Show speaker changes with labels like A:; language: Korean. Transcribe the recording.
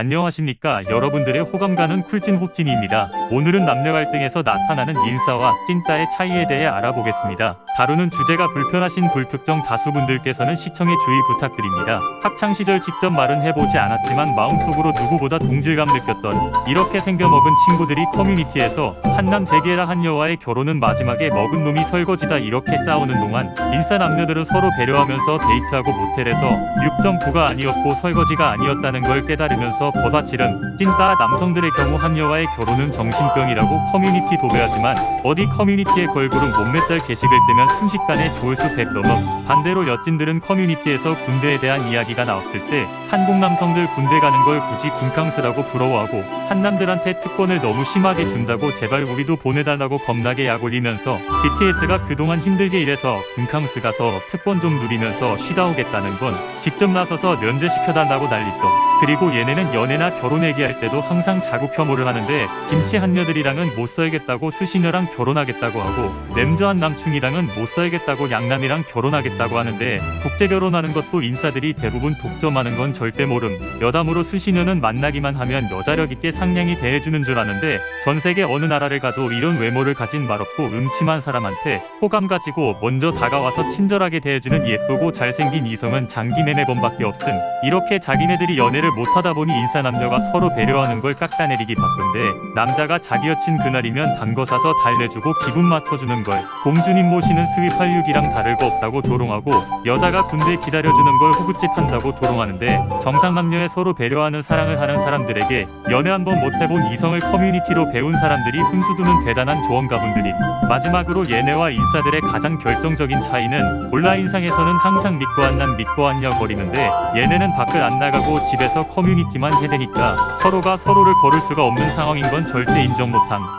A: 안녕하십니까 여러분들의 호감 가는 쿨진 호찐이입니다. 오늘은 남녀 갈등에서 나타나는 인싸와 찐따의 차이에 대해 알아보겠습니다. 다루는 주제가 불편하신 불특정 다수분들께서는 시청에 주의 부탁드립니다. 학창 시절 직접 말은 해보지 않았지만 마음속으로 누구보다 동질감 느꼈던 이렇게 생겨먹은 친구들이 커뮤니티에서 한남 재계라 한 여와의 결혼은 마지막에 먹은 놈이 설거지다 이렇게 싸우는 동안 인싸 남녀들은 서로 배려하면서 데이트하고 모텔에서 6.9가 아니었고 설거지가 아니었다는 걸 깨달으면서 버사치른 찐따 남성들의 경우 한 여와의 결혼은 정신병이라고 커뮤니티 도배하지만 어디 커뮤니티에 걸그룹 몸매짤 게시글 뜨면 순식간에 조회수 100 넘어 반대로 여찐들은 커뮤니티에서 군대에 대한 이야기가 나왔을 때 한국 남성들 군대 가는 걸 굳이 군캉스라고 부러워하고 한남들한테 특권을 너무 심하게 준다고 제발 우리도 보내달라고 겁나게 약올리면서 BTS가 그동안 힘들게 일해서 군캉스 가서 특권 좀 누리면서 쉬다 오겠다는 건 직접 나서서 면제시켜달라고 난리던 그리고 얘네는 연애나 결혼 얘기할 때도 항상 자국 혐오를 하는데 김치 한녀들이랑은 못 살겠다고 수신녀랑 결혼하겠다고 하고 냄저한 남충이랑은 못 살겠다고 양남이랑 결혼하겠다고 하는데 국제 결혼하는 것도 인싸들이 대부분 독점하는 건 절대 모름. 여담으로 수신녀는 만나기만 하면 여자력 있게 상냥히 대해주는 줄 아는데 전 세계 어느 나라를 가도 이런 외모를 가진 말없고 음침한 사람한테 호감 가지고 먼저 다가와서 친절하게 대해주는 예쁘고 잘생긴 이성은 장기 매매범밖에 없음. 이렇게 자기네들이 연애를 못하다 보니 인싸 남녀가 서로 배려하는 걸 깎아내리기 바쁜데 남자가 자기 여친 그날이면 단 거 사서 달래주고 기분 맞춰주는 걸 공주님 모시는 스윗 86이랑 다를 거 없다고 조롱하고 여자가 군대 기다려주는 걸 호구짓 한다고 조롱하는데 정상 남녀의 서로 배려하는 사랑을 하는 사람들에게 연애 한번 못해본 이성을 커뮤니티로 배운 사람들이 훈수두는 대단한 조언가분들이 마지막으로 얘네와 인싸들의 가장 결정적인 차이는 온라인상에서는 항상 믿고 안 난 믿고 안냐 거리는데 얘네는 밖을 안 나가고 집 커뮤니티만 해대니까 서로가 서로를 거를 수가 없는 상황인 건 절대 인정 못함.